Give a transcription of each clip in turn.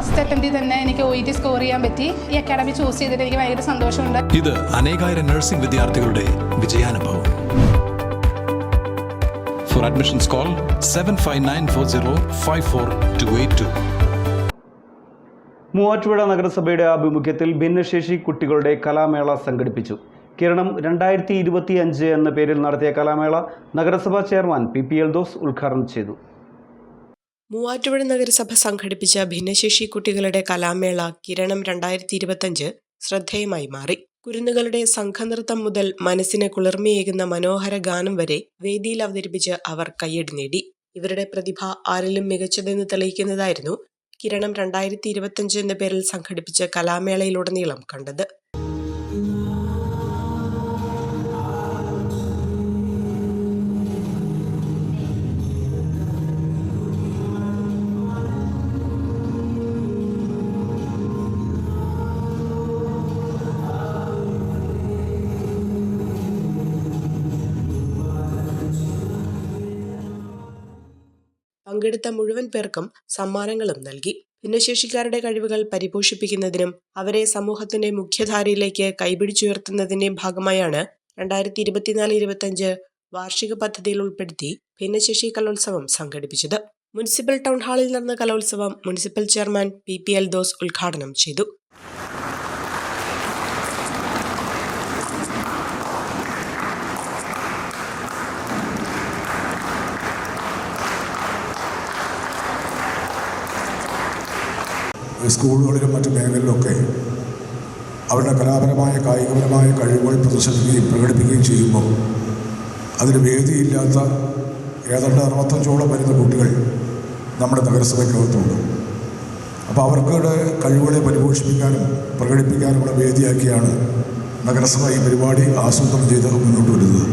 First അറ്റംപ്റ്റിൽ തന്നെ എനിക്ക് O E T score ചെയ്യാൻ പറ്റി. ഈ അക്കാഡമി ചൂസ് ചെയ്തിട്ട് എനിക്ക് ഭയങ്കര സന്തോഷമുണ്ട്. ഇത് അനേകായിരം നഴ്സിംഗ് വിദ്യാർത്ഥികളുടെ വിജയാനുഭവം. For admissions call seven five nine four zero five four two eight two Muvattupuzha നഗരസഭയുടെ ആഭിമുഖ്യത്തിൽ ഭിന്നശേഷി കുട്ടികളുടെ കലാമേള സംഘടിപ്പിച്ചു. കിരണം രണ്ടായിരത്തി ഇരുപത്തി അഞ്ച് എന്ന പേരിൽ നടത്തിയ കലാമേള നഗരസഭാ chairman P P Eldhose ഉദ്ഘാടനം ചെയ്തു. മൂവാറ്റുപുഴ നഗരസഭ സംഘടിപ്പിച്ച ഭിന്നശേഷി കുട്ടികളുടെ കലാമേള കിരണം രണ്ടായിരത്തി ഇരുപത്തഞ്ച് ശ്രദ്ധേയമായി മാറി. കുരുന്നുകളുടെ സംഘനൃത്തം മുതൽ മനസ്സിന് കുളിർമയേകുന്ന മനോഹര ഗാനം വരെ വേദിയിൽ അവതരിപ്പിച്ച് അവർ കയ്യടി നേടി. ഇവരുടെ പ്രതിഭ ആരിലും മികച്ചതെന്ന് തെളിയിക്കുന്നതായിരുന്നു കിരണം രണ്ടായിരത്തി ഇരുപത്തഞ്ച് എന്ന പേരിൽ സംഘടിപ്പിച്ച കലാമേളയിലുടനീളം കണ്ടത്. പങ്കെടുത്ത മുഴുവൻ പേർക്കും സമ്മാനങ്ങളും നൽകി. ഭിന്നശേഷിക്കാരുടെ കഴിവുകൾ പരിപോഷിപ്പിക്കുന്നതിനും അവരെ സമൂഹത്തിന്റെ മുഖ്യധാരയിലേക്ക് കൈപിടിച്ചുയർത്തുന്നതിന്റെയും ഭാഗമായാണ് രണ്ടായിരത്തി ഇരുപത്തിനാല് ഇരുപത്തഞ്ച് വാർഷിക പദ്ധതിയിൽ ഉൾപ്പെടുത്തി ഭിന്നശേഷി കലോത്സവം സംഘടിപ്പിച്ചത്. മുനിസിപ്പൽ ടൗൺ ഹാളിൽ നടന്ന കലോത്സവം municipal chairman P P Eldhose ഉദ്ഘാടനം ചെയ്തു. സ്കൂളുകളിലും മറ്റു മേഖലയിലൊക്കെ അവരുടെ കലാപരമായ കായികപരമായ കഴിവുകൾ പ്രദർശിപ്പിക്കുകയും പ്രകടിപ്പിക്കുകയും ചെയ്യുമ്പോൾ അതിന് വേദിയില്ലാത്ത ഏതാണ്ട് അറുപത്തഞ്ചോളം വരുന്ന കുട്ടികൾ നമ്മുടെ നഗരസഭയ്ക്കകത്തുണ്ട്. അപ്പോൾ അവർക്കുടെ കഴിവുകളെ പരിപോഷിപ്പിക്കാനും പ്രകടിപ്പിക്കാനുമുള്ള വേദിയാക്കിയാണ് നഗരസഭ ഈ പരിപാടി ആസൂത്രണം ചെയ്ത് മുന്നോട്ട് വരുന്നത്.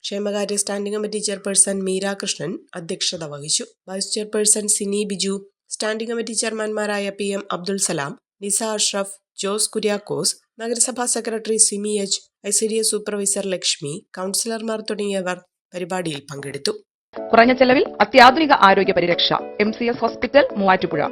ക്ഷേമകാര്യ സ്റ്റാൻഡിംഗ് കമ്മിറ്റി ചെയർപേഴ്സൺ മീരാകൃഷ്ണൻ അധ്യക്ഷത വഹിച്ചു. Vice chairperson Sini Biju standing committee ചെയർമാൻമാരായ P M Abdul Salam Nisa Ashraf Jose Kuriakose നഗരസഭാ secretary Simi H I C D S supervisor Lakshmi കൗൺസിലർമാർ തുടങ്ങിയവർ പരിപാടിയിൽ പങ്കെടുത്തു. കുറഞ്ഞ ചെലവിൽ അത്യാധുനിക ആരോഗ്യ പരിരക്ഷ M C S hospital Muvattupuzha.